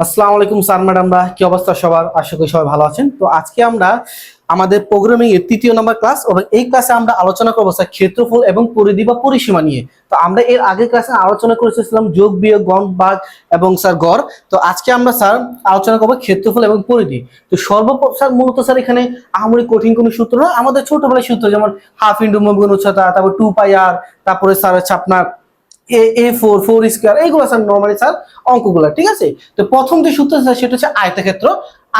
আসসালামু আলাইকুম স্যার ম্যাডামরা কি অবস্থা সবার? আশা করি সবাই ভালো আছেন। তো আজকে আমরা আমাদের প্রোগ্রামিং এর তৃতীয় নম্বর ক্লাস এবং এই ক্লাসে আমরা আলোচনা করব স্যার ক্ষেত্রফল এবং পরিধি বা পরিসীমা নিয়ে। তো আমরা এর আগের ক্লাসে আলোচনা করেছিলাম যোগ, বিয়োগ, গণ, ভাগ এবং স্যার গড়। তো আজকে আমরা স্যার আলোচনা করব ক্ষেত্রফল এবং পরিধি। তো সর্ব স্যার, মূলত স্যার এখানে আহামরি কঠিন কোনো সূত্র না, আমাদের ছোটবেলায় সূত্র যেমন হাফ ইন্ডু মগুন উচ্চতা, তারপর টু পাই আর তারপরে স্যার হচ্ছে আপনার এ ফোর ফোর স্কোয়ার এইগুলো স্যার নর্মালি স্যার অঙ্কগুলো, ঠিক আছে? প্রথম যে সূত্র স্যার সেটা হচ্ছে আয়তক্ষেত্র।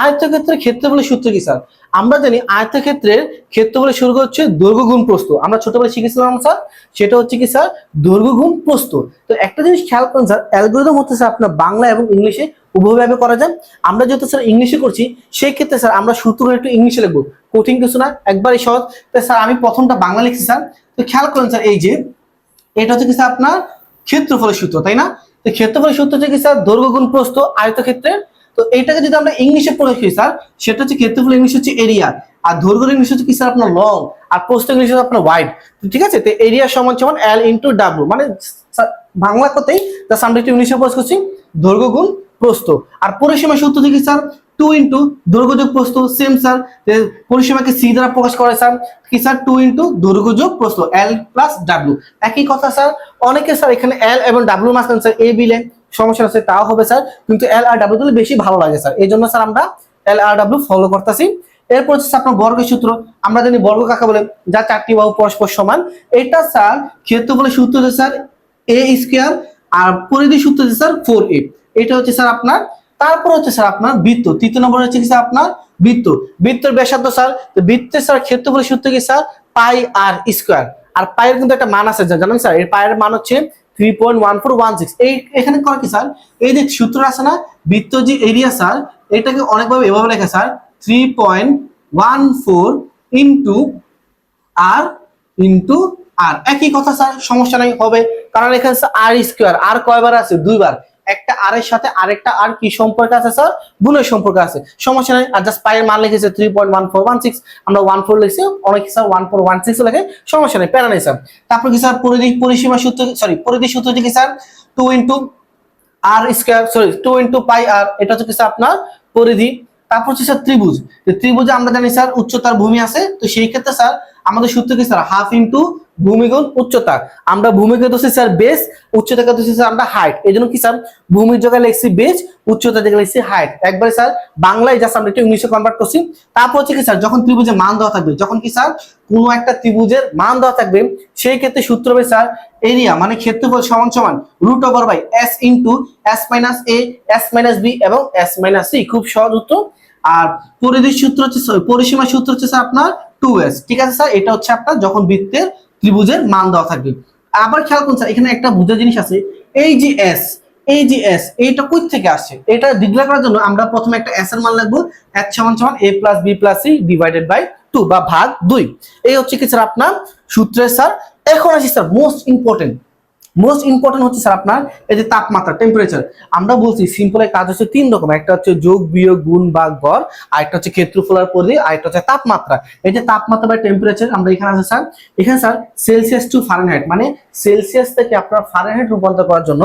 আয়তক্ষেত্রের ক্ষেত্র বলে সূত্র কি স্যার আমরা জানি আয়তক্ষেত্রের ক্ষেত্র বলে শুরু হচ্ছে দৈর্ঘ্য গুণ প্রস্থ। আমরা ছোটবেলায় শিখেছিলাম স্যার সেটা হচ্ছে কি স্যার দৈর্ঘ্য গুণ তো একটা জিনিস খেয়াল করুন স্যার অ্যালগোরিদম হচ্ছে স্যার আপনার বাংলা এবং ইংলিশে উভয়ভাবে করা যায়। আমরা যেহেতু স্যার ইংলিশে করছি সেই ক্ষেত্রে স্যার আমরা সূত্র একটু ইংলিশে লিখব। কঠিন কিছু না, একবারই সহজ। তো স্যার আমি প্রথমটা বাংলা লিখছি স্যার তো খেয়াল করুন স্যার এই যে এটা হচ্ছে কি আপনার ক্ষেত্রফলের সূত্র, তাই না? তো ক্ষেত্রফলের সূত্র হচ্ছে কি স্যার দৈর্ঘ্য গুণ প্রস্থ আয়তক্ষেত্রে তো এটাকে যদি আমরা ইংলিশে পড়ে করি স্যার, সেটা হচ্ছে ক্ষেত্রফল ইংলিশ হচ্ছে এরিয়া আর দৈর্ঘ্য ইংলিশ হচ্ছে কি স্যার আপনার লং আর প্রস্থ ইংলিশ হচ্ছে আপনার ওয়াইড ঠিক আছে? তো এরিয়া সমান সমান এল ইন্টু ডাব্লু মানে বাংলা কথাই আমরা একটু ইংলিশে পড়ে করছি দৈর্ঘ্য গুণ প্রস্থ। আর পরিসীমা সূত্র থেকে স্যার? টু ইন্টু দৈর্ঘ্য যোগ প্রস্থ সেম স্যার পরিসীমাকে সি দ্বারা প্রকাশ করে স্যার কি স্যার টু ইন্টু দৈর্ঘ্য যোগ প্রস্থ এল প্লাস ডাব্লু একই কথা স্যার অনেকে স্যার এখানে এল এবং ডাব্লু মাঝখানে স্যার এ বিলে সমস্যা আছে, তাও হবে স্যার কিন্তু এল আর ডাব্লু বেশি ভালো লাগে স্যার এই জন্য স্যার আমরা এল আর ডাব্লু ফলো করতেছি। এরপর হচ্ছে আপনার বর্গের সূত্র। আমরা জানি বর্গ কাকে বলে? যা চারটি বাহু পরস্পর সমান। এটা স্যার ক্ষেত্রফলের সূত্র স্যার এ স্কোয়ার আর পরিধি সূত্র স্যার ফোর এ এটা হচ্ছে স্যার আপনার তারপর হচ্ছে স্যার আপনার বৃত্ত, তৃতীয় নম্বর হচ্ছে কি স্যার আপনার বৃত্ত? বৃত্তের ব্যাসার্ধ স্যার বৃত্তের স্যার ক্ষেত্রফলের সূত্র কি স্যার? পাই আর স্কোয়ার আর পায়ের কিন্তু একটা মান আছে, জানেন স্যার? এর পায়ের মান হচ্ছে three point one four one six এই এখানে করা কি স্যার? এই যে সূত্র আছে না, বৃত্ত যে এরিয়া স্যার, এটাকে অনেকভাবে এভাবে লেখা sir three point one four into r into r একই কথা স্যার, সমস্যা নাই, হবে। কারণ এখানে আর স্কোয়ার আর কয়বার আছে? দুইবার। একটা আর এর সাথে আরেকটা আর কি সম্পর্ক আছে স্যার গুণের সম্পর্ক আছে। সমস্যা নাই, আর জাস্ট পায়ের মান লিখেছে three point one four one six আমরা ওয়ান ফোর লিখছি, অনেক sir one four one six লেখে, সমস্যা নেই, প্যারা নেই স্যার তারপর কি স্যার পরিধি, পরিসীমা সূত্র সরি পরিধি সূত্র কি sir two into r square sorry two into pi r এটা হচ্ছে স্যার আপনার পরিধি। তারপর হচ্ছে স্যার ত্রিভুজ। ত্রিভুজে আমরা জানি স্যার উচ্চতার ভূমি আছে, তো সেই ক্ষেত্রে স্যার আমাদের সূত্র কি স্যার হাফ ইন্টু ভূমিগুণ উচ্চতা। আমরা ভূমিকে দোষী স্যার বেস উচ্চতাকে দোষী স্যার আমরা হাইট এই জন্য কি স্যার? ভূমির জায়গায় লিখছি বেস উচ্চতা জায়গায় লিখছি হাইট একবারে স্যার, বাংলায় জাস্ট আমরা একটু ইংলিশে কনভার্ট করছি। তারপর হচ্ছে কি স্যার, যখন ত্রিভুজের মান দেওয়া থাকবে, যখন কি স্যার, কোনো একটা ত্রিভুজের মান দেওয়া থাকবে, সেই ক্ষেত্রে সূত্র হবে স্যার এরিয়া মানে ক্ষেত্রফল সমান সমান root over by s into s minus a s minus b এবং এস মাইনাস সি খুব সহজ উত্তর। আর পরিধির সূত্র হচ্ছে পরিসীমার সূত্র হচ্ছে স্যার আপনার টু ঠিক আছে স্যার? এটা হচ্ছে আপনার যখন বৃত্তের ত্রিভুজের মান দেওয়া থাকবে। আবার খেয়াল করুন স্যার, এখানে একটা বোঝার জিনিস আছে। এই যে এস এই যে এস এইটা কই থেকে আসছে? এটা ডিক্লেয়ার করার জন্য আমরা প্রথমে একটা এস এর মান লাগবো এস সমান সমান a plus b plus c divided by two বা ভাগ দুই। এই হচ্ছে কি স্যার আপনার সূত্রের স্যার। এখন আসি sir most important most important হচ্ছে স্যার আপনার এই যে তাপমাত্রা টেম্পারেচার আমরা বলছি সিম্পলের কাজ হচ্ছে তিন রকম, একটা হচ্ছে যোগ, বিয়োগ, গুণ বা গড়, আর একটা হচ্ছে ক্ষেত্রফলার পরিধি, আর একটা হচ্ছে তাপমাত্রা। এই যে তাপমাত্রা বা টেম্পারেচার আমরা এখানে আছে স্যার এখানে স্যার সেলসিয়াস টু ফারেনহাইট মানে সেলসিয়াস থেকে আপনার ফারেনহাইট রূপান্তর করার জন্য,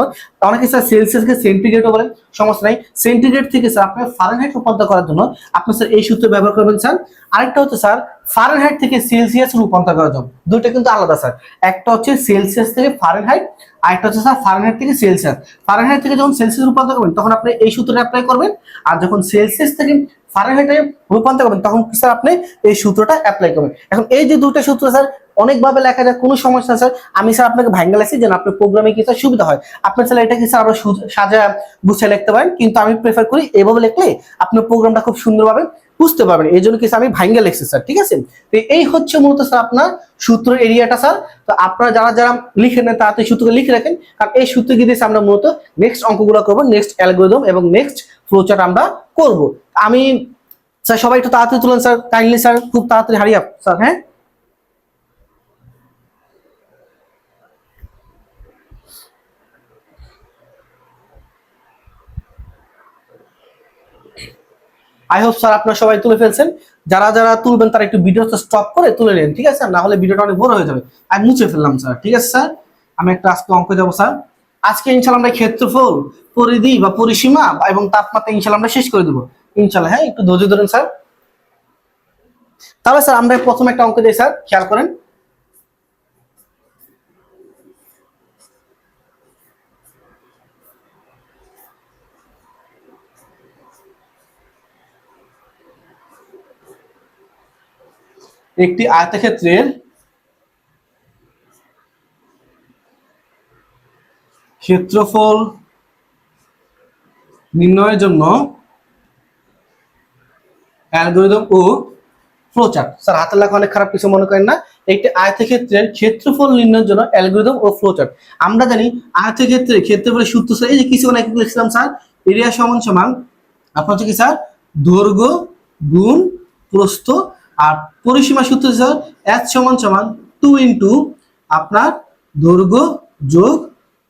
অনেকে স্যার সেলসিয়াসকে সেন্টিগ্রেডও বলেন, সমস্যা নাই। সেন্টিগ্রেড থেকে স্যার আপনার ফারেনহাইট রূপান্তর করার জন্য আপনি স্যার এই সূত্র ব্যবহার করবেন স্যার আরেকটা হচ্ছে স্যার ফারেনহাইট থেকে সেলসিয়াস রূপান্তর করার জন্য। দুইটা কিন্তু আলাদা স্যার একটা হচ্ছে সেলসিয়াস থেকে ফারেনহাইট আর একটা হচ্ছে স্যার ফারেনহাইট থেকে সেলসিয়াস ফারেনহাইট থেকে যখন সেলসিয়াস রূপান্তর করবেন, তখন আপনি এই সূত্রটা অ্যাপ্লাই করবেন। আর যখন সেলসিয়াস থেকে ফারেনহাইটে রূপান্তর করবেন, তখন স্যার আপনি এই সূত্রটা অ্যাপ্লাই করবেন। এখন এই যে দুটো সূত্র স্যার অনেকভাবে লেখা যায়, কোনো সমস্যা স্যার আমি স্যার আপনাকে ভাঙ্গা লাগছি, যেন আপনার প্রোগ্রামে কি স্যার সুবিধা হয়। আপনার স্যার এটা কি স্যার আরও সাজা গুছিয়ে লিখতে পারেন? কিন্তু আমি প্রেফার করি এভাবে লিখলে আপনার প্রোগ্রামটা খুব সুন্দরভাবে বুঝতে পারবেন। এই জন্য কি স্যার আমি ভাঙ্গা লিখছি স্যার ঠিক আছে? তো এই হচ্ছে মূলত স্যার আপনার সূত্র এরিয়াটা স্যার তো আপনারা যারা যারা লিখে নেন তাড়াতাড়ি সূত্রকে লিখে রাখেন। কারণ এই সূত্র দিয়ে আমরা মূলত নেক্সট অঙ্কগুলো করব নেক্সট অ্যালগোরিদম এবং নেক্সট ফ্লোচার্ট আমরা করব। আমি স্যার সবাই একটু তাড়াতাড়ি তুলেন স্যার কাইন্ডলি স্যার খুব তাড়াতাড়ি হারিয়ে স্যার হ্যাঁ? আই হোপ স্যার আপনারা সবাই তুলে ফেলছেন। যারা যারা তুলবেন তারা একটু ভিডিওটা স্টপ করে তুলে নেন, ঠিক আছে? না হলে ভিডিওটা অনেক বড় হয়ে যাবে। আমি মুছে ফেললাম স্যার ঠিক আছে স্যার আমি একটা আজকে অঙ্ক যাব স্যার আজকে ইনশাল্লাহ আমরা ক্ষেত্রফল, পরিধি বা পরিসীমা এবং তাপমাত্রা ইনশাল্লাহ আমরা শেষ করে দেবো। ইনশাল্লাহ হ্যাঁ? একটু ধৈর্য ধরেন স্যার তাহলে স্যার আমরা প্রথম একটা অঙ্ক দিই স্যার খেয়াল করেন। একটি আয়তক্ষেত্রের ক্ষেত্রফল নির্ণয়ের জন্য অ্যালগোরিদম ও ফ্লোচার্ট। স্যার, হাতের লেখা অনেক খারাপ কিছু মনে করেন না। একটি আয়তক্ষেত্রের ক্ষেত্রফল নির্ণয়ের জন্য অ্যালগোরিদম ও ফ্লোচার্ট। আমরা জানি আয়তক্ষেত্রের ক্ষেত্রফলের সূত্র স্যার, এই যে কিছু অনেক লিখছিলাম স্যার, এরিয়া সমান সমান, আপনার হচ্ছে কি স্যার? দৈর্ঘ্য গুণ প্রস্থ আর পরিসীমা সূত্র স্যার এচ সমান সমান টু ইন্টু আপনার দৈর্ঘ্য যোগ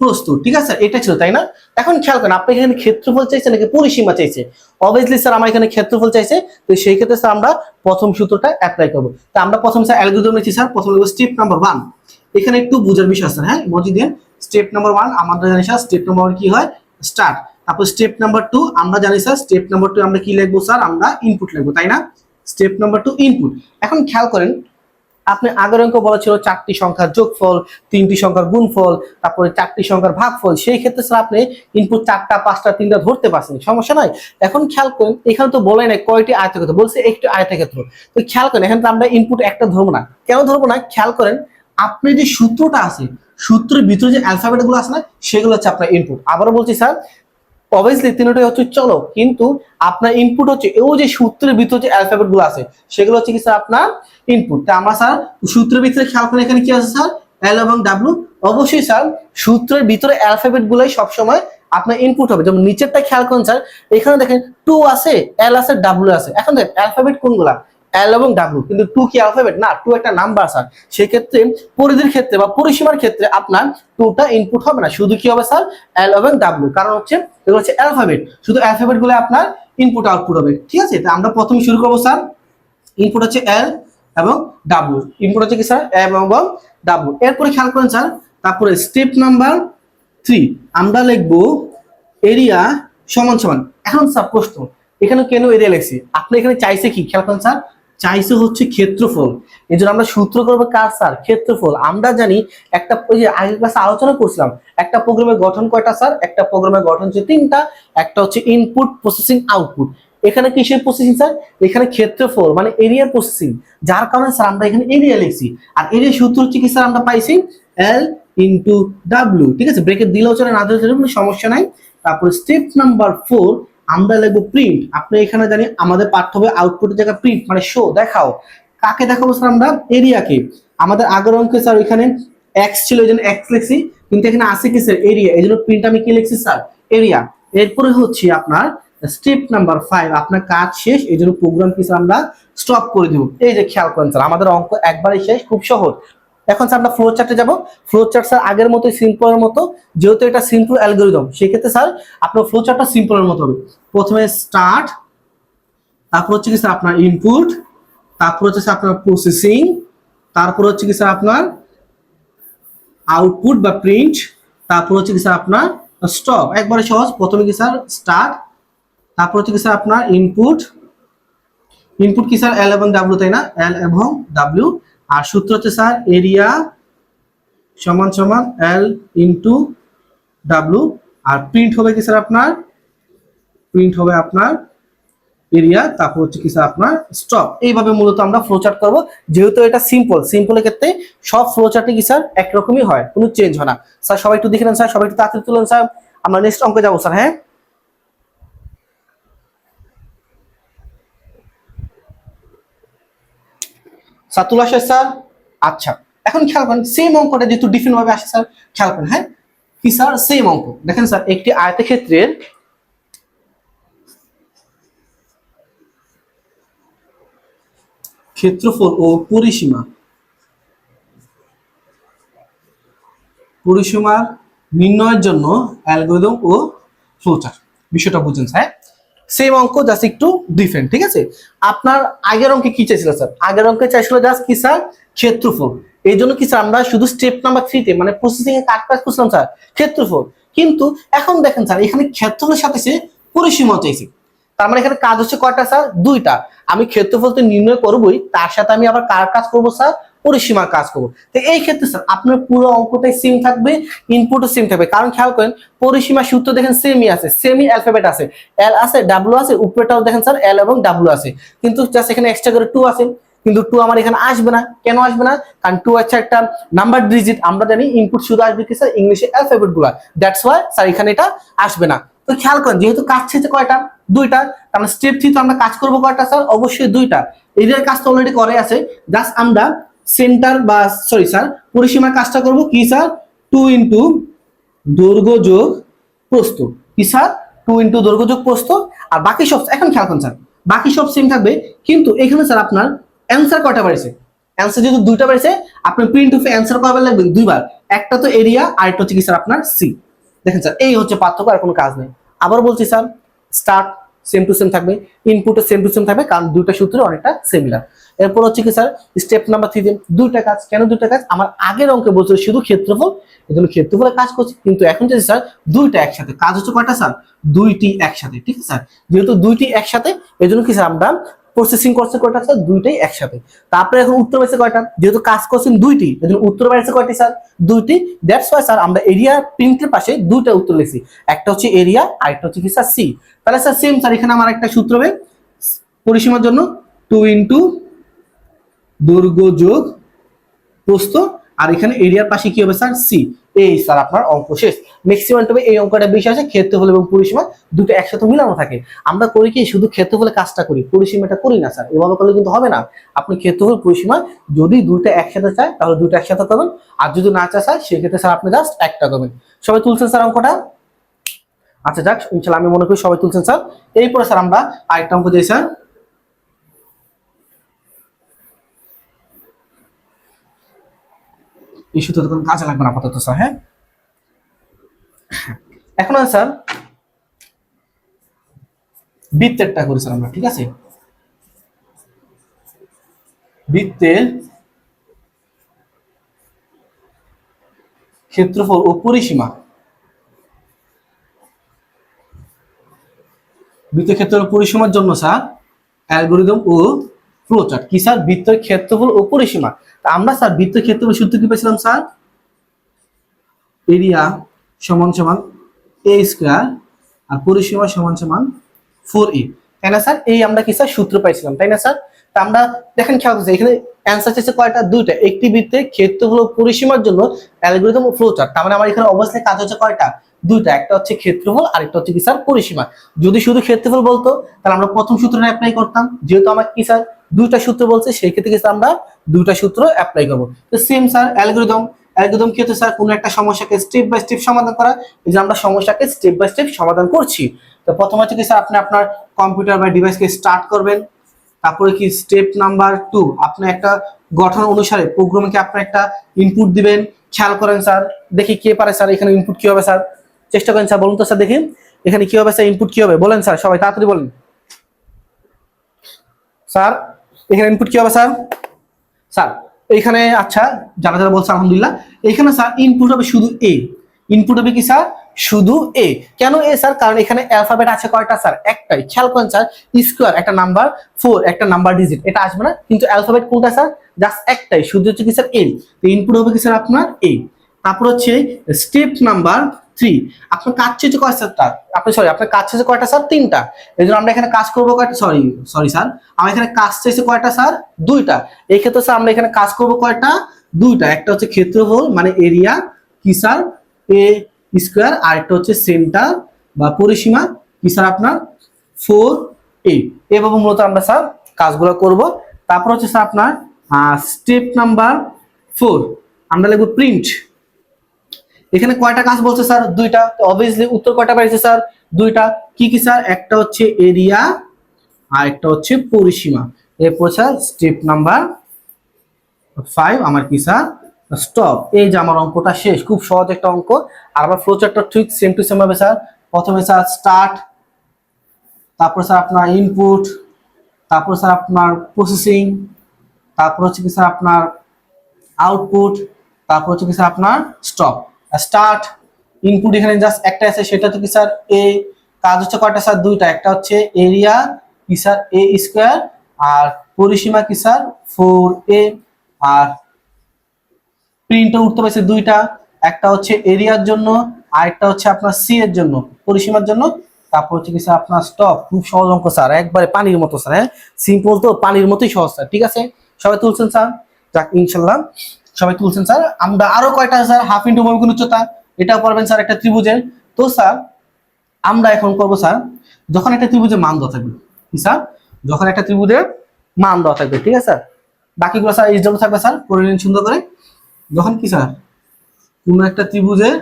প্রস্তুত ঠিক আছে? এটা ছিল, তাই না? এখন খেয়াল করেন, আপনি এখানে ক্ষেত্রফল চাইছে নাকি পরিসীমা চাইছে? অবভিয়াসলি স্যার আমার এখানে ক্ষেত্রফল চাইছে, তো সেই ক্ষেত্রে স্যার আমরা প্রথম সূত্রটা অ্যাপ্লাই করব। তো আমরা প্রথম স্যার অ্যালগোরিদম নিচ্ছি স্যার প্রথম লিখব স্টেপ নাম্বার ওয়ান এখানে একটু বুঝার বিষয় আছে হ্যাঁ? মজি দিন স্টেপ নাম্বার ওয়ান আমাদের জানি স্যার স্টেপ নাম্বার ওয়ান কি হয়? স্টার্ট তারপর স্টেপ নাম্বার টু আমরা জানি স্যার স্টেপ নাম্বার টু আমরা কি লিখব স্যার আমরা ইনপুট লিখব, তাই না? স্টেপ নাম্বার টু ইনপুট এখন খেয়াল করেন, আপনি আগের অঙ্ক বলা ছিল চারটি সংখ্যার যোগফল, তিনটি সংখ্যার গুণফল, তারপরে চারটি সংখ্যার ভাগফল। সেই ক্ষেত্রে স্যার আপনি ইনপুট চারটা, পাঁচটা, তিনটা ধরতে পারছেন, সমস্যা নাই। এখন খেয়াল করেন, এখানে তো বলে নাই কয়টি আয়তক্ষেত্র, বলছে একটু আয়তক্ষেত্র। তো খেয়াল করেন, এখানে তো আমরা ইনপুট একটা ধরবো না। কেন ধরবো না? খেয়াল করেন, আপনি যে সূত্রটা আছে, সূত্রের ভিতরে যে অ্যালফাবেটগুলো আছে না, সেগুলো হচ্ছে আপনার ইনপুট আবারও বলছি স্যার অবভিয়াসলি তিনটাই হচ্ছে চলো, কিন্তু আপনার ইনপুট হচ্ছে ও যে সূত্রের ভিতরে যে অ্যালফাবেটগুলো আছে, সেগুলো হচ্ছে কি স্যার আপনার ইনপুট তা আমরা স্যার সূত্রের ভিতরে খেয়াল করে, এখানে কি আছে স্যার এল এবং ডাব্লু অবশ্যই স্যার সূত্রের ভিতরে অ্যালফাবেট গুলোই সবসময় আপনার ইনপুট হবে। যেমন নিচেরটা খেয়াল করেন স্যার এখানে দেখেন টু আছে এল আছে ডাব্লু আছে। এখন দেখেন অ্যালফাবেট কোনগুলা? এল এবং ডাব্লু কিন্তু টু কি অ্যালফাবেট না টু একটা নাম্বার স্যার সেক্ষেত্রে পরিধির ক্ষেত্রে বা পরিসীমার ক্ষেত্রে আপনার টুটা ইনপুট হবে না। শুধু কি হবে স্যার এল এবং ডাব্লু কারণ হচ্ছে, এগুলো হচ্ছে অ্যালফাবেট শুধু অ্যালফাবেটগুলো আপনার ইনপুট আউটপুট হবে। ঠিক আছে? তা আমরা প্রথমে শুরু করব স্যার ইনপুট হচ্ছে এল এবং ডাব্লু ইনপুট হচ্ছে কি স্যার এবং ডাব্লু এরপরে খেয়াল করেন স্যার তারপরে স্টেপ নাম্বার থ্রি আমরা লিখব এরিয়া সমান সমান। এখন স্যার প্রশ্ন। এখানে কেন এরিয়া লিখছি? আপনি এখানে চাইছে কি? খেয়াল করেন স্যার চাইছে হচ্ছে ক্ষেত্রফল। এই জন্য আমরা সূত্র করব কার স্যার? ক্ষেত্রফল। আমরা জানি একটা ওই যে আগের ক্লাসে আলোচনা করছিলাম, একটা প্রোগ্রামের গঠন কয়টা স্যার? একটা প্রোগ্রামের গঠন হচ্ছে তিনটা, একটা হচ্ছে ইনপুট প্রসেসিং আউটপুট এখানে কিসের প্রসেসিং স্যার? এখানে ক্ষেত্রফল মানে এরিয়ার প্রসেসিং যার কারণে স্যার আমরা এখানে এরিয়া লিখছি। আর এরিয়া সূত্র হচ্ছে কি স্যার আমরা পাইছি? এল ইন্টু ডাব্লিউ ঠিক আছে? ব্রেকেট দিলেও চলে, না দিলেও চলে, কোনো সমস্যা নাই। তারপর স্টেপ নাম্বার ফোর আমরা লিখব প্রিন্ট আপনি এখানে জানি আমাদের পাঠ্য হবে আউটপুটের জায়গায় প্রিন্ট মানে শো দেখাও। কাকে দেখাবো স্যার আমরা? এরিয়াকে আমাদের আগের অঙ্কে স্যার এখানে এক্স ছিল, এই জন্য এক্স লিখছি, কিন্তু এখানে আছে কি স্যার এরিয়া এই জন্য প্রিন্ট আমি কি লিখছি স্যার এরিয়া এরপরে হচ্ছে আপনার স্টেপ নাম্বার ফাইভ আপনার কাজ শেষ, এই জন্য প্রোগ্রাম কি স্যার আমরা স্টপ করে দিব। এই যে খেয়াল করেন স্যার আমাদের অঙ্ক একবারই শেষ, খুব সহজ। এখন স্যার আমরা ফ্লো চার্টে যাব। ফ্লো চার্ট স্যার আগের মতো সিম্পলের মতো, যেহেতু এটা সিম্পল অ্যালগোরিদম সেক্ষেত্রে স্যার আপনার ফ্লো চার্টটা সিম্পলের মতো হবে। প্রথমে স্টার্ট তারপর হচ্ছে কি স্যার আপনার ইনপুট তারপর হচ্ছে স্যার আপনার প্রসেসিং তারপর হচ্ছে কি স্যার আপনার আউটপুট বা প্রিন্ট তারপর হচ্ছে কি স্যার আপনার স্টপ একবারে সহজ, প্রথমে কি স্যার স্টার্ট তারপর হচ্ছে কি স্যার আপনার ইনপুট ইনপুট কি স্যার এল এবং ডাব্লিউ তাই না? এল এবং ডাব্লিউ আর সূত্র হচ্ছে, স্যার এরিয়া সমান সমান এল ইন্টু ডাব্লু আর প্রিন্ট হবে কি, স্যার, আপনার? প্রিন্ট হবে আপনার এরিয়া তারপর হচ্ছে কি, স্যার, আপনার স্টপ এইভাবে মূলত আমরা ফ্লোচার্ট করব। যেহেতু এটা সিম্পল সিম্পলের ক্ষেত্রে সব ফ্লোচার্টে কি, স্যার, একরকমই হয়, কোনো চেঞ্জ হয় না। স্যার, সবাই একটু দেখে নেন, স্যার, সবাই একটু তাড়াতাড়ি তুলেন, স্যার। আমরা নেক্সট অঙ্কে যাব, স্যার হ্যাঁ? স্যার তুলে আসে, স্যার। আচ্ছা এখন খেয়াল করেন সেম অঙ্কটা যেহেতু ডিফারেন্ট ভাবে আসে, স্যার, খেয়াল করেন হ্যাঁ? কি, স্যার? সেম অঙ্ক। দেখেন, স্যার, একটি আয়তক্ষেত্রের ক্ষেত্রফল ও পরিসীমা। পরিসীমার নির্ণয়ের জন্য অ্যালগোরিদম ও ফ্লোচার্ট বিষয়টা বুঝেন, স্যার। সেম অঙ্ক জাস্ট একটু ডিফারেন্ট ঠিক আছে? আপনার আগের অঙ্কে কি চাইছিল স্যার আগের অঙ্কে চাইছিল জাস্ট কি স্যার ক্ষেত্রফল। এই জন্য কি স্যার আমরা শুধু স্টেপ নাম্বার থ্রিতে মানে প্রসেসিং এ কাজ কাজ করছিলাম স্যার ক্ষেত্রফল। কিন্তু এখন দেখেন স্যার এখানে ক্ষেত্রফলের সাথে সে পরিসীমা চাইছে। তার মানে এখানে কাজ হচ্ছে কয়টা স্যার দুইটা। আমি ক্ষেত্রফল তো নির্ণয় করবোই, তার সাথে আমি আবার কার কাজ করব স্যার পরিসীমার কাজ করব। তো এই ক্ষেত্রে স্যার আপনার পুরো অঙ্কটাই সেম থাকবে ইনপুটও সেম থাকবে। কারণ খেয়াল করেন, পরিসীমা সূত্র দেখেন সেমই আছে সেমই অ্যালফাবেট আছে। এল আছে ডাব্লু আছে উপরেটাও দেখেন স্যার এল এবং ডাব্লু আছে। কিন্তু জাস্ট এখানে এক্সট্রা করে টু আছে, কিন্তু টু আমার এখানে আসবে না। কেন আসবে না? কারণ টু হচ্ছে একটা নাম্বার ডিজিট আমরা জানি ইনপুট শুধু আসবে কি স্যার ইংলিশে অ্যালফাবেটগুলা। দ্যাটস ওয়াই স্যার এখানে এটা আসবে না। তো খেয়াল করেন, যেহেতু কাজ শেষে কয়টা? দুইটা। মানে স্টেপ থ্রি তো আমরা কাজ করব কয়টা স্যার অবশ্যই দুইটা। এদের কাজ তো অলরেডি করে আছে। জাস্ট আমরা সেন্টার বা সরি স্যার পরিসীমার কাজটা করব কি স্যার টু ইন্টু দৈর্ঘ্য যোগ প্রস্থ। কি স্যার টু ইন্টু দৈর্ঘ্য যোগ প্রস্থ। আর বাকি সব, এখন খেয়াল করুন স্যার বাকি সব সেম থাকবে, কিন্তু এখানে স্যার আপনার অ্যান্সার কয়টা বাড়ছে? অ্যান্সার যেহেতু দুইটা বাড়ছে আপনি প্রিন্ট অফে অ্যান্সার কয়বার লাগবে? দুইবার। একটা তো এরিয়া আর একটা হচ্ছে কি স্যার আপনার সি দেখেন স্যার এই হচ্ছে পার্থক্য, আর কোনো কাজ নেই। আবার বলছি sir start same to same থাকবে ইনপুটও সেম টু সেম থাকবে, কারণ দুইটা সূত্র অনেকটা সিমিলার এরপর হচ্ছে কি স্যার স্টেপ নাম্বার থ্রিতে দুইটা কাজ, কেন দুইটা কাজ? আমার আগের অঙ্কে বলছিল শুধু ক্ষেত্রফল এজন্য জন্য ক্ষেত্রফলে কাজ করছি, কিন্তু এখন যে স্যার দুইটা একসাথে, কাজ হচ্ছে কয়টা স্যার দুইটি একসাথে, ঠিক আছে স্যার যেহেতু দুইটি একসাথে এজন্য কি স্যার আমরা প্রসেসিং করছে কয়টা স্যার দুইটাই একসাথে। তারপরে এখন উত্তর পাইছে কয়টা? যেহেতু কাজ করছেন দুইটি উত্তর পাইছে কয়টি স্যার? দুইটি। দ্যাটস ওয়াই স্যার আমরা এরিয়া প্রিন্টের পাশে দুইটা উত্তর লিখছি। একটা হচ্ছে এরিয়া আর একটা হচ্ছে কি স্যার সি তাহলে স্যার সেম স্যার, এখানে আমার একটা সূত্র হবে পরিসীমার জন্য টু ইন্টু দৈর্ঘ্য যোগ প্রস্থ, আর এখানে এরিয়ার পাশে কি হবে স্যার? সি এই স্যার আপনার অঙ্ক শেষ। ম্যাক্সিমাম টাইমে এই অঙ্কটা বেশি আসে, ক্ষেত্রফল এবং পরিসীমা দুটো একসাথে মিলানো থাকে। আমরা করি কি, শুধু ক্ষেত্রফলে কাজটা করি, পরিসীমাটা করি না স্যার এভাবে করলে কিন্তু হবে না। আপনি ক্ষেত্রফল, পরিসীমা যদি দুইটা একসাথে চায়, তাহলে দুটো একসাথে করবেন। আর যদি না চায় স্যার সেক্ষেত্রে স্যার আপনি জাস্ট একটা করবেন। সবাই তুলছেন স্যার অঙ্কটা? আচ্ছা যাক, ইনশাল্লাহ আমি মনে করি সবাই তুলছেন স্যার এরপরে স্যার আমরা আরেকটা অঙ্ক দিই স্যার এই সূত্র তো কোনো কাজে লাগবে না আপাতত, স্যার হ্যাঁ? এখন স্যার বৃত্তেরটা করি, স্যার, আমরা, ঠিক আছে? বৃত্তের ক্ষেত্রফল ও পরিসীমা। বৃত্তের ক্ষেত্রফল পরিসীমার জন্য, স্যার, অ্যালগোরিদম ও ফ্লোচার্ট। কি, স্যার? বৃত্তের ক্ষেত্রফল ও পরিসীমা। আমরা স্যার বৃত্ত ক্ষেত্রফল সূত্র কি পেয়েছিলাম স্যার? এরিয়া সমান সমান এ স্কোয়ার আর পরিসীমা সমান সমান ফোর এ তাই না স্যার? এই আমরা কি স্যার সূত্র পাইছিলাম, তাই না স্যার? তা আমরা দেখেন খেয়াল করছি, এখানে অ্যান্সার চেয়েছে কয়টা? দুইটা। একটি বৃত্তের ক্ষেত্রফল পরিসীমার জন্য অ্যালগোরিদম ও ফ্লোচার্ট তার মানে আমার এখানে অবশ্যই কাজ হচ্ছে কয়টা? দুইটা। একটা হচ্ছে ক্ষেত্রফল আর একটা হচ্ছে কি স্যার পরিসীমা। যদি শুধু ক্ষেত্রফল বলতো, তাহলে আমরা প্রথম সূত্রটা অ্যাপ্লাই করতাম। যেহেতু আমার কি স্যার? দুইটা সূত্র বলছে সেই ক্ষেত্রে কি স্যার আমরা দুইটা সূত্র অ্যাপ্লাই করব। তো সেম স্যার অ্যালগোরিদম অ্যালগোরিদম কি হচ্ছে স্যার কোনো একটা সমস্যাকে স্টেপ বাই স্টেপ সমাধান করা। এই যে আমরা সমস্যাকে স্টেপ বাই স্টেপ সমাধান করছি। তো প্রথম হচ্ছে কি স্যার আপনি আপনার কম্পিউটার বা ডিভাইসকে স্টার্ট করবেন। তারপরে কি স্টেপ নাম্বার টু আপনি একটা গঠন অনুসারে প্রোগ্রামকে আপনি একটা ইনপুট দিবেন? খেয়াল করেন স্যার দেখি কে পারে স্যার এখানে ইনপুট কি হবে স্যার চেষ্টা করেন স্যার বলুন তো স্যার দেখি। এখানে কি হবে স্যার ইনপুট কি হবে? বলেন স্যার সবাই তাড়াতাড়ি বলেন। স্যার এখানে ইনপুট কি হবে, স্যার? স্যার, এইখানে আচ্ছা যারা যারা বলছে, আলহামদুলিল্লাহ। এখানে স্যার ইনপুট হবে শুধু এ ইনপুট হবে কি, স্যার? শুধু এ কেন এ স্যার? কারণ এখানে অ্যালফাবেট আছে কয়টা, স্যার? একটাই। খেয়াল করেন, স্যার স্কোয়ার একটা নাম্বার ফোর একটা নাম্বার ডিজিট এটা আসবে না, কিন্তু অ্যালফাবেট কোনটা, স্যার? জাস্ট একটাই। শুধু হচ্ছে কি, স্যার এ তো ইনপুট হবে কি, স্যার, আপনার এ তারপর হচ্ছে স্টেপ নাম্বার থ্রি আপনার কাজ শেষে কয় স্যার আপনি সরি আপনার কাজ শেষে কয়টা স্যার তিনটা। এই জন্য আমরা এখানে কাজ করব কয়টা সরি সরি স্যার আমরা এখানে কাজ শেষে কয়টা স্যার দুইটা। এই ক্ষেত্রে স্যার আমরা এখানে কাজ করব কয়টা? দুইটা। একটা হচ্ছে ক্ষেত্রফল মানে এরিয়া কি স্যার এ স্কোয়ার আর একটা হচ্ছে সেন্টার বা পরিসীমা, কি স্যার আপনার? ফোর এ এভাবে মূলত আমরা স্যার কাজগুলো করব। তারপর হচ্ছে স্যার আপনার স্টেপ নাম্বার ফোর আমরা লিখব প্রিন্ট এখানে কয়টা কাজ বলছে স্যার? দুইটা। তো অবভিয়াসলি উত্তর কয়টা পাইছে স্যার? দুইটা। কি কি স্যার? একটা হচ্ছে এরিয়া আর একটা হচ্ছে পরিসীমা। এরপর স্যার স্টেপ নাম্বার ফাইভ আমার কি স্যার? স্টপ এই যে আমার অঙ্কটা শেষ, খুব সহজ একটা অঙ্ক। আর আমার ফ্লোচারটা ঠিক সেম টু সেম হবে স্যার। প্রথমে স্যার স্টার্ট তারপর স্যার আপনার ইনপুট তারপর স্যার আপনার প্রসেসিং তারপর হচ্ছে কি স্যার আপনার আউটপুট তারপর হচ্ছে কি স্যার আপনার স্টপ স্টার্ট ইনপুট এখানে জাস্ট একটা আছে, সেটা হচ্ছে কি স্যার এ কাজ হচ্ছে কয়টা স্যার দুইটা। একটা হচ্ছে এরিয়া কি স্যার এ স্কোয়ার আর পরিসীমা কি স্যার ফোর এ আর প্রিন্টে উঠতে পারছে দুইটা। একটা হচ্ছে এরিয়ার জন্য আর একটা হচ্ছে আপনার সি এর জন্য, পরিসীমার জন্য। তারপর হচ্ছে কি স্যার আপনার স্টপ খুব সহজ অঙ্ক স্যার একবারে পানির মতো স্যার হ্যাঁ? সিম্পল তো, পানির মতোই সহজ স্যার ঠিক আছে? সবাই তুলছেন স্যার যাক, ইনশাল্লাহ। সবাই তুলছেন, স্যার। আমরা আরও কয়টা, স্যার? হাফ ইন্টু মৌলিক উচ্চতা। এটাও পারবেন স্যার, একটা ত্রিভুজের। তো, স্যার, আমরা এখন করব, স্যার, যখন একটা ত্রিভুজের মান দেওয়া থাকবে, স্যার, যখন একটা ত্রিভুজের মান দেওয়া থাকবে, ঠিক আছে, স্যার? বাকিগুলো, স্যার এইচ থাকবে, স্যার, করে নিন সুন্দর করে। যখন কি, স্যার, কোনো একটা ত্রিভুজের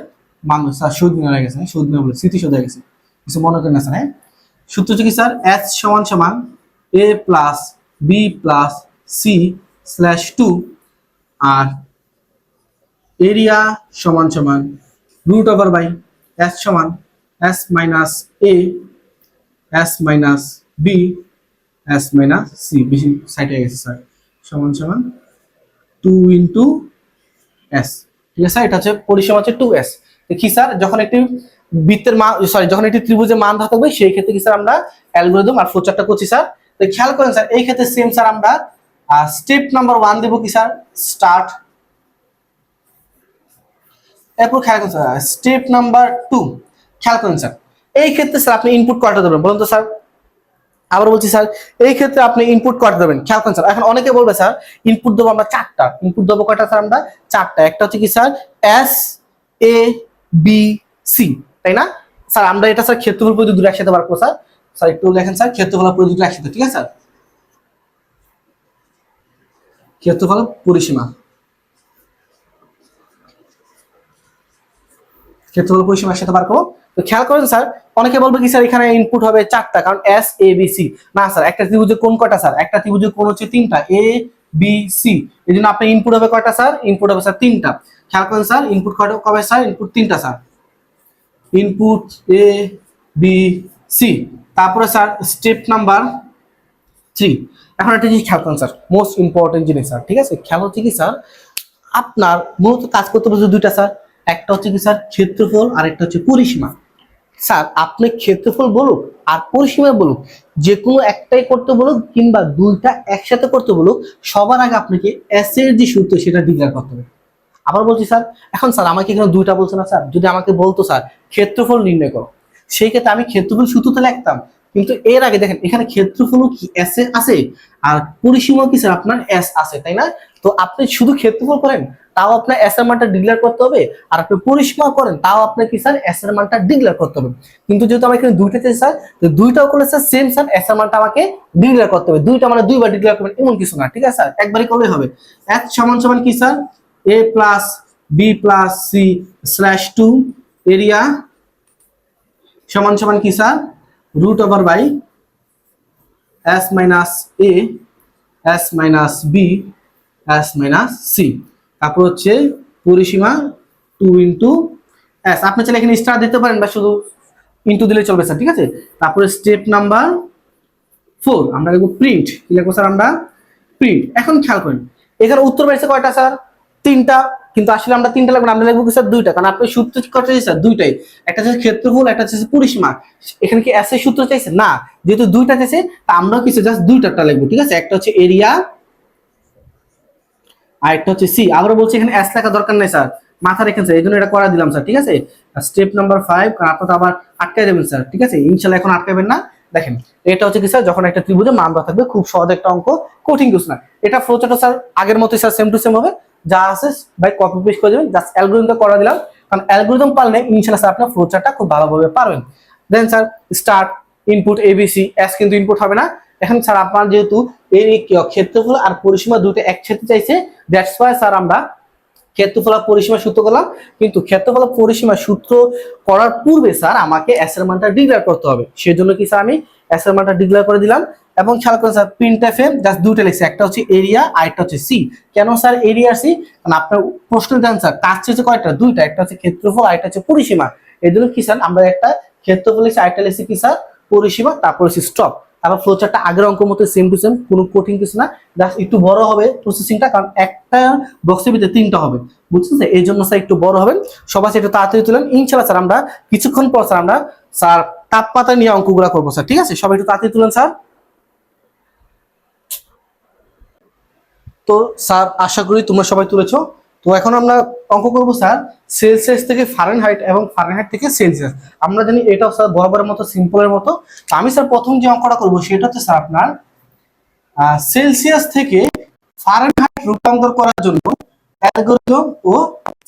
মান, স্যার মিনার হয়ে গেছে মিনার বলে স্মৃতিশোধ হয়ে গেছে। কিছু মনে করেন না, স্যার হ্যাঁ? সূত্র হচ্ছে কি, স্যার এস সমান সমান a plus b plus c slash two R area সমান সমান রুট ওভার বাই এস সমান s minus a s minus b s minus c বেশি সাইডে গেছে স্যার সমান সমান টু ইন্টু এস ঠিক আছে এটা হচ্ছে পরিসীমা হচ্ছে টু এস কি স্যার যখন একটি বৃত্তের মান সরি যখন একটি ত্রিভুজের মান ধরা থাকবে, সেই ক্ষেত্রে কি স্যার আমরা অ্যালগোরিদম আর ফ্লোচার্টটা করছি স্যার তো খেয়াল করেন স্যার এই ক্ষেত্রে সেম স্যার আমরা স্টেপ নাম্বার ওয়ান দেবো কি স্যার স্টার্ট এরপর খেয়াল করেন স্যার স্টেপ নাম্বার টু খেয়াল করেন স্যার। এই ক্ষেত্রে স্যার আপনি ইনপুট কয়টা দেবেন, বলুন তো স্যার। আবার বলছি স্যার, এই ক্ষেত্রে আপনি ইনপুট কয়টা দেবেন, খেয়াল করেন স্যার। এখন অনেকে বলবে স্যার ইনপুট দেবো আমরা চারটা। ইনপুট দেবো কয়টা স্যার আমরা? চারটা। একটা হচ্ছে কি sir? S a b c তাই না? স্যার, আমরা এটা স্যার ক্ষেত্রফল পদ্ধতি দুটো একসাথে বার স্যার। স্যার, একটু লেখেন স্যার, ক্ষেত্রফল দুটো একসাথে, ঠিক আছে? স্যার ক্ষেত্রফল পরিসীমা। ক্ষেত্রফল পরিসীমা একসাথে বার করব। তো খেয়াল করেন স্যার, অনেকে বলবে কি স্যার, এখানে ইনপুট হবে চারটা, কারণ এস এ বি সি না স্যার, একটা ত্রিভুজের কোন কটা স্যার? একটা ত্রিভুজের কোন হচ্ছে তিনটা এ বি সি এই জন্য আপনার ইনপুট হবে কয়টা স্যার? ইনপুট হবে স্যার তিনটা। খেয়াল করেন স্যার ইনপুট কয়টা, কবে স্যার? ইনপুট তিনটা sir. Input a b c তারপরে স্যার স্টেপ নাম্বার থ্রি এখন একটা জিনিস খেয়াল করেন স্যার মোস্ট ইম্পর্টেন্ট জিনিস স্যার, ঠিক আছে? খেয়াল হচ্ছে কি স্যার, আপনার মূলত কাজ করতে বলছে দুইটা স্যার। একটা হচ্ছে কি, স্যার, ক্ষেত্রফল আর একটা হচ্ছে পরিসীমা। স্যার, আপনি ক্ষেত্রফল বলুক আর পরিসীমা বলুক যে কোনো একটাই করতে বলুক কিংবা দুইটা একসাথে করতে বলুক, সবার আগে আপনাকে এর যে সূত্র, সেটা ডিক্লেয়ার করতে হবে। আবার বলছি, স্যার, এখন স্যার, আমাকে এখানে দুইটা বলছে না, স্যার। যদি আমাকে বলতো, স্যার, ক্ষেত্রফল নির্ণয় করো। সেই ক্ষেত্রে আমি ক্ষেত্রফল সূত্রতে লিখতাম। কিন্তু এর আগে দেখেন, এখানে ক্ষেত্রফল কি এস এ আছে? আর পরিসীমা কি, স্যার, আপনার এস আছে, তাই না? তো আপনি শুধু ক্ষেত্রফল করেন তাও আপনার এস এর মানটা ডিক্লেয়ার করতে হবে। আর আপনি পরিসীমা করেন, তাও আপনার কি স্যার এস এর মানটা ডিক্লেয়ার করতে হবে। কিন্তু যেহেতু আমার এখানে দুইটা স্যার তো দুইটাও করলে স্যার সেম স্যার এস এর মানটা আমাকে ডিক্লেয়ার করতে হবে। দুইটা মানে দুইবার ডিক্লেয়ার করবেন, এমন কিছু না, ঠিক আছে স্যার একবারই করলেই হবে। এস সমান সমান কি sir a plus b plus c slash two area সমান সমান কি sir root over by s minus a s minus b s minus c তারপর হচ্ছে পরিসীমা টু ইন্টু এস আপনি চাইলে এখানে স্টার দিতে পারেন বা শুধু ইন্টু দিলে চলবে স্যার ঠিক আছে? তারপরে স্টেপ নাম্বার ফোর আমরা লিখব প্রিন্ট কি লিখব স্যার আমরা? প্রিন্ট এখন খেয়াল করেন, এখানে উত্তর বেড়েছে কয়টা স্যার তিনটা। কিন্তু আসলে আমরা তিনটা লাগবে আমরা লিখব কি স্যার দুইটা? কারণ আপনি সূত্র চাইছে স্যার দুইটাই। একটা হচ্ছে ক্ষেত্রফল, একটা হচ্ছে পরিসীমা। এখানে কি এস সূত্র চাইছে না, যেহেতু দুইটা চাইছে, তা আমরাও কিছু জাস্ট দুইটাটা লিখব, ঠিক আছে? একটা হচ্ছে এরিয়া আর একটা হচ্ছে সি আবারও বলছি এখানে এস লেখা দরকার নেই, স্যার। মাথা রেখেন স্যার, এই জন্য এটা করা দিলাম, স্যার, ঠিক আছে? স্টেপ নাম্বার ফাইভ আপনার আবার আটকাই দেবেন, স্যার, ঠিক আছে? ইনশাল্লাহ এখন আটকাবেন না। দেখেন, এটা হচ্ছে কি, স্যার, যখন একটা ত্রিভুজে দেওয়া থাকবে, খুব সহজ একটা অঙ্ক কঠিন কিছু না। এটা ফ্লোচার্টও স্যার, আগের মতোই, স্যার সেম টু সেম হবে। যা আছে, ভাই কপি পেস্ট করে দেবেন জাস্ট অ্যালগোরিদমটা করা দিলাম। কারণ অ্যালগোরিদম পারলে, ইনশাল্লাহ, স্যার, আপনার ফ্লোচার্টটা খুব ভালোভাবে পারবেন। Then sir start input a b c s কিন্তু ইনপুট হবে না। এখন, স্যার, আপনার যেহেতু এই ক্ষেত্রফল আর পরিসীমা দুটো একসাথে চাইছে। দ্যাটস ওয়াই স্যার আমরা ক্ষেত্রফল আর পরিসীমা সূত্র করলাম। কিন্তু ক্ষেত্রফল পরিসীমা সূত্র করার পূর্বে স্যার আমাকে এস এর মানটা ডিক্লেয়ার করতে হবে। সেজন্য কি স্যার আমি এস এর মানটা ডিক্লেয়ার করে দিলাম। এবং খেয়াল করেন sir print F M just দুটো লিখছি। একটা হচ্ছে এরিয়া আর একটা হচ্ছে সি কেন স্যার এরিয়া সি কারণ আপনার প্রশ্নের অ্যান্সার কাজ হচ্ছে কয়টা? দুইটা। একটা হচ্ছে ক্ষেত্রফল, আর একটা হচ্ছে পরিসীমা। এই জন্য কি স্যার আমরা একটা ক্ষেত্রফল লিখছি আরেকটা লিখছি কি স্যার পরিসীমা, তারপর হচ্ছে স্টপ তারপর ফ্লো চার্টটা আগের অঙ্ক মতো সেম টু সেম কোনো কঠিন কিছু না। জাস্ট একটু বড় হবে প্রসেসিংটা কারণ একটা বক্সের ভিতরে তিনটা হবে। বুঝছেন স্যার এই জন্য স্যার একটু বড় হবেন। সবাই সেটা তাড়াতাড়ি তুলেন। ইনশাল্লাহ স্যার আমরা কিছুক্ষণ পর স্যার আমরা স্যার তাপমাত্রা নিয়ে অঙ্কগুলো করব স্যার ঠিক আছে? সবাই একটু তাড়াতাড়ি তুলেন স্যার তো স্যার আশা করি তোমরা সবাই তুলেছো। তো এখন আমরা অঙ্ক করব স্যার সেলসিয়াস থেকে ফারেনহাইট এবং ফারেনহাইট থেকে সেলসিয়াস। আমরা জানি এটাও স্যার বরাবরের মতো, সিম্পলের মতো। আমি স্যার প্রথম যে অঙ্কটা করব সেটা হচ্ছে স্যার আপনার সেলসিয়াস থেকে ফারেনহাইট রূপান্তর করার জন্য অ্যালগরিদম ও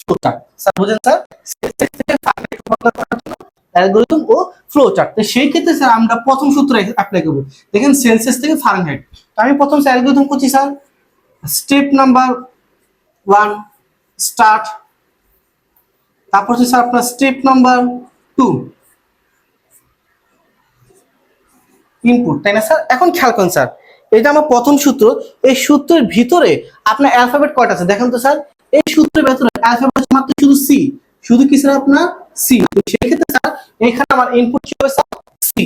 ফ্লোচার্ট। স্যার বুঝেন স্যার? সেলসিয়াস থেকে ফারেনহাইট রূপান্তর করার জন্য অ্যালগরিদম ও ফ্লোচার্ট। তো সেই ক্ষেত্রে স্যার আমরা প্রথম সূত্র অ্যাপ্লাই করব। দেখেন সেলসিয়াস থেকে ফারেনহাইট। তো আমি প্রথম স্যার অ্যালগরিদম করছি sir. Step number one start. তারপর হচ্ছে স্যার আপনার স্টেপ নাম্বার টু। ইনপুট, তাই না স্যার? এখন খেয়াল করুন স্যার এটা আমার প্রথম সূত্র, এই সূত্রের ভিতরে আপনার অ্যালফাবেট কয়টা আছে? দেখেন তো স্যার, এই সূত্রের ভেতরে অ্যালফাবেট মাত্র শুধু সি শুধু কি স্যার আপনার? সি সেক্ষেত্রে স্যার, এখানে আমার ইনপুট কি হবে স্যার? সি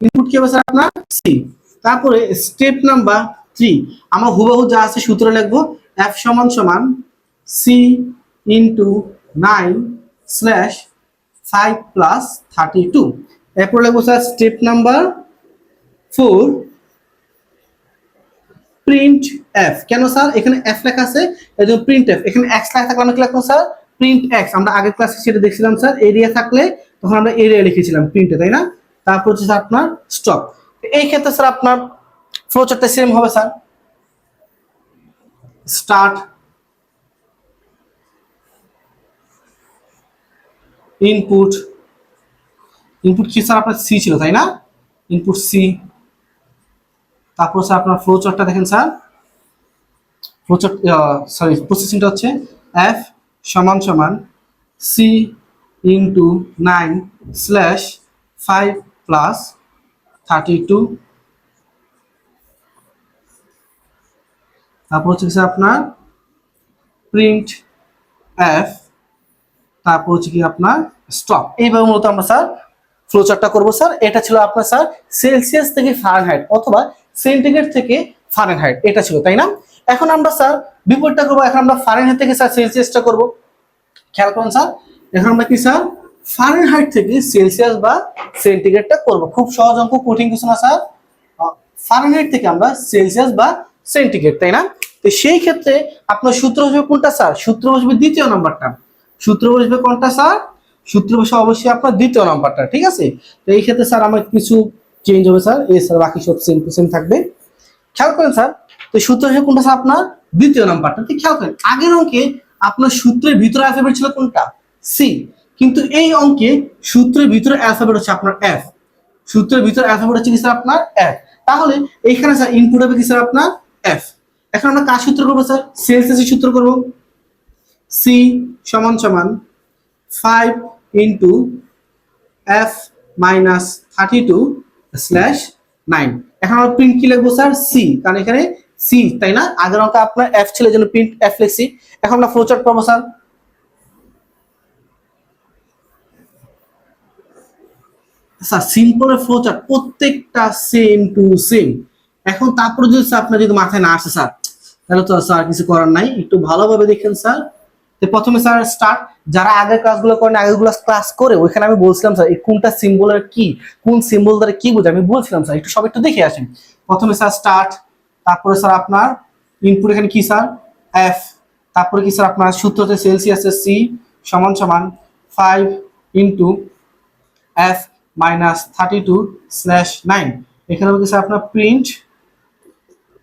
ইনপুট কি হবে স্যার আপনার? সি তারপরে স্টেপ নাম্বার থ্রি আমার হুবহু যা আছে সূত্র লিখব এফ সমান সমান c into nine slash five plus thirty two এরপর লিখব sir step number four print f কেন স্যার এখানে এফ লেখা আছে এই জন্য প্রিন্ট এফ এখানে এক্স লেখা থাকলে আমরা কি লিখব স্যার প্রিন্ট এক্স আমরা আগের ক্লাসে সেটা দেখছিলাম স্যার এরিয়া থাকলে তখন আমরা এরিয়া লিখেছিলাম প্রিন্টে তাই না? তারপর হচ্ছে স্যার আপনার স্টপ এই ক্ষেত্রে স্যার আপনার ফ্লোচারটা সেম হবে স্যার স্টার্ট ইনপুট ইনপুট কি স্যার আপনার সি ছিল, তাই না? ইনপুট সি তারপর স্যার আপনার ফ্লো চার্টটা দেখেন স্যার ফ্লো চার্ট সরি প্রসেসিংটা হচ্ছে এফ সমান সমান c into nine slash five plus thirty two তারপর হচ্ছে স্যার আপনার প্রিন্ট এফ তারপর হচ্ছে কি আপনার স্টপ এইভাবে মূলত আমরা স্যার ফ্লোচারটা করব স্যার এটা ছিল আপনার স্যার সেলসিয়াস থেকে ফারেনহাইট অথবা সেন্টিগ্রেড থেকে ফারেনহাইট এটা ছিল, তাই না? এখন আমরা স্যার বিপরীতটা করব। এখন আমরা ফারেনহাইট থেকে স্যার সেলসিয়াসটা করব। খেয়াল করুন স্যার এখন আমরা কি স্যার ফারেনহাইট থেকে সেলসিয়াস বা সেন্টিগ্রেডটা করব। খুব সহজ অঙ্ক, কঠিন কিছু না স্যার ফারেনহাইট থেকে আমরা সেলসিয়াস বা সেন্টিগ্রেড তাই না? তো সেই ক্ষেত্রে আপনার সূত্র বসবে কোনটা স্যার সূত্র বসবে দ্বিতীয় নাম্বারটা। সূত্র বসবে কোনটা, স্যার? সূত্র বসে অবশ্যই আপনার দ্বিতীয় নাম্বারটা, ঠিক আছে? তো এই ক্ষেত্রে, স্যার, আমার কিছু চেঞ্জ হবে, স্যার। এই, স্যার, বাকি সব সেম টু সেম থাকবে। খেয়াল করেন, স্যার, তো সূত্র হিসেবে কোনটা, স্যার, আপনার দ্বিতীয় নাম্বারটা? ঠিক খেয়াল করেন, আগের অঙ্কে আপনার সূত্রের ভিতরে অ্যালফাবেট ছিল কোনটা? সি কিন্তু এই অঙ্কে সূত্রের ভিতরে অ্যালফাবেট হচ্ছে আপনার এফ সূত্রের ভিতরে অ্যালফাবেট হচ্ছে কি, স্যার, আপনার এফ তাহলে এইখানে স্যার ইনপুট হবে কি, স্যার, আপনার এফ এখন আমরা কার সূত্র করব, স্যার? সেলসিয়াসের সূত্র করব। সি সমান সমান five into f minus thirty two slash nine এখন আমরা প্রিন্ট কি লিখব স্যার সি কারণ এখানে সি তাই না? আগের অঙ্ক আপনার এফ ছিল জন্য প্রিন্ট এফ লিখছি। এখন আমরা ফ্লোচার্ট পাবো স্যার স্যার সিম্পলের ফ্লোচার্ট প্রত্যেকটা সেম টু সেম এখন তারপরে যদি স্যার আপনার যদি মাথায় না আসে স্যার তাহলে তো স্যার কিছু করার নাই। একটু ভালোভাবে দেখেন স্যার তো প্রথমে স্যার স্টার্ট যারা আগের ক্লাসগুলো করেন আগেরগুলো ক্লাস করে, ওইখানে আমি বলছিলাম, স্যার, এই কোনটা সিম্বলের কি? কোন সিম্বল দ্বারা কি বোঝে আমি বলছিলাম, স্যার, একটু সব একটু দেখে আসেন। প্রথমে স্যার স্টার্ট তারপরে স্যার আপনার ইনপুট এখানে কি, স্যার? এফ তারপরে কি, স্যার, আপনার সূত্রতে সেলসিয়াসের সি সমান সমান five into F minus thirty two slash nine এখানে হচ্ছে স্যার, আপনার প্রিন্ট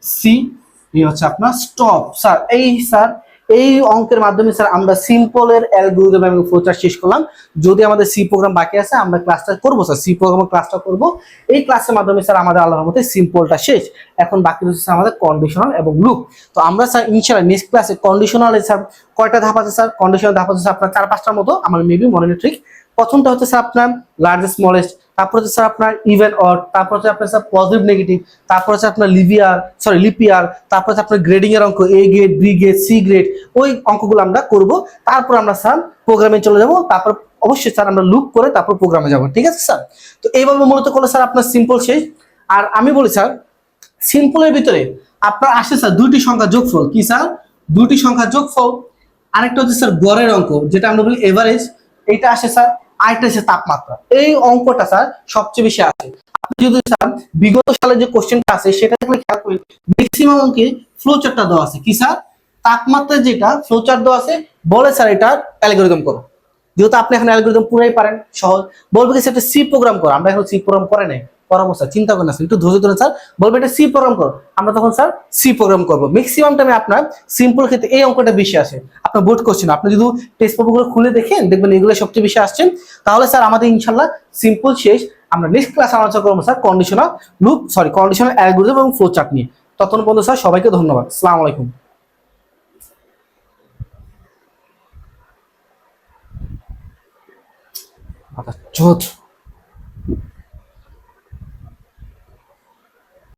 সি এই হচ্ছে আপনার স্টপ স্যার, এই, স্যার এই অঙ্কের মাধ্যমে স্যার আমরা সিম্পলের অ্যালগোরিদম এবং ফ্লোচার শেষ করলাম। যদি আমাদের সি প্রোগ্রাম বাকি আছে, আমরা ক্লাসটা করব স্যার সি প্রোগ্রামের ক্লাসটা করব। এই ক্লাসের মাধ্যমে স্যার আমাদের আল্লাহর মধ্যে সিম্পলটা শেষ। এখন বাকি রয়েছে স্যার আমাদের কন্ডিশনাল এবং লুপ তো আমরা স্যার ইনশাল্লাহ নেক্সট ক্লাসে কন্ডিশনালে স্যার কয়টা ধাপ আছে স্যার কন্ডিশনাল ধাপ আছে স্যার আপনার চার পাঁচটার মতো। আমার মেবি মনে ঠিক। প্রথমটা হচ্ছে স্যার আপনার লার্জেস্ট স্মলেস্ট তারপর হচ্ছে স্যার আপনার ইভেন অর তারপর হচ্ছে আপনার স্যার পজিটিভ নেগেটিভ তারপর হচ্ছে আপনার লিভিয়ার সরি লিপিয়ার তারপর হচ্ছে আপনার গ্রেডিং এর অঙ্ক A grade B grade C grade ওই অঙ্কগুলো আমরা করব। তারপর আমরা স্যার প্রোগ্রামে চলে যাব। তারপর অবশ্যই স্যার আমরা লুপ করে তারপর প্রোগ্রামে যাব। ঠিক আছে স্যার? তো এইভাবে মূলত করলে স্যার আপনার সিম্পল শেষ। আর আমি বলি স্যার সিম্পলের ভিতরে আপনার আসে স্যার দুইটি সংখ্যা যোগফল। কি স্যার? দুইটি সংখ্যা যোগফল। আরেকটা হচ্ছে স্যার গড়ের অঙ্ক, যেটা আমরা বলি এভারেজ এইটা আসে স্যার আরেকটা হচ্ছে তাপমাত্রা। এই অঙ্কটা স্যার সবচেয়ে বেশি আছে। আপনি যদি স্যার বিগত সালে যে কোশ্চেনটা আছে, সেটা দেখলে খেয়াল করি ম্যাক্সিমাম অঙ্কে ফ্লোচারটা দেওয়া আছে। কি স্যার? তাপমাত্রা যেটা ফ্লোচার দেওয়া আছে, বলে স্যার এটা অ্যালগোরিদম করো। যেহেতু আপনি এখন অ্যালগোরিদম পুরাই পারেন, সহজ। বলবে কি সেটা সি প্রোগ্রাম করো। আমরা এখন সি প্রোগ্রাম করে নাই। পরামর্শ, চিন্তা করেন একটু ধৈর্য ধরে স্যার বলবে এটা সি প্রোগ্রাম করো। আমরা তখন স্যার সি প্রোগ্রাম করব। ম্যাক্সিমাম টাইমে আপনার সিম্পল ক্ষেত্রে এই অঙ্কটা বেশি আসে। আপনার বোর্ড কোশ্চেন আপনি যদি টেস্ট পেপারগুলো খুলে দেখেন, দেখবেন এগুলো সবচেয়ে বেশি আসছেন তাহলে স্যার আমাদের ইনশাল্লাহ সিম্পল শেষ। আমরা নেক্সট ক্লাস আলোচনা করব sir conditional loop sorry conditional algorithm এবং ফ্লো চার্ট নিয়ে। ততক্ষণ পর্যন্ত স্যার সবাইকে ধন্যবাদ। আসসালামু আলাইকুম। আচ্ছা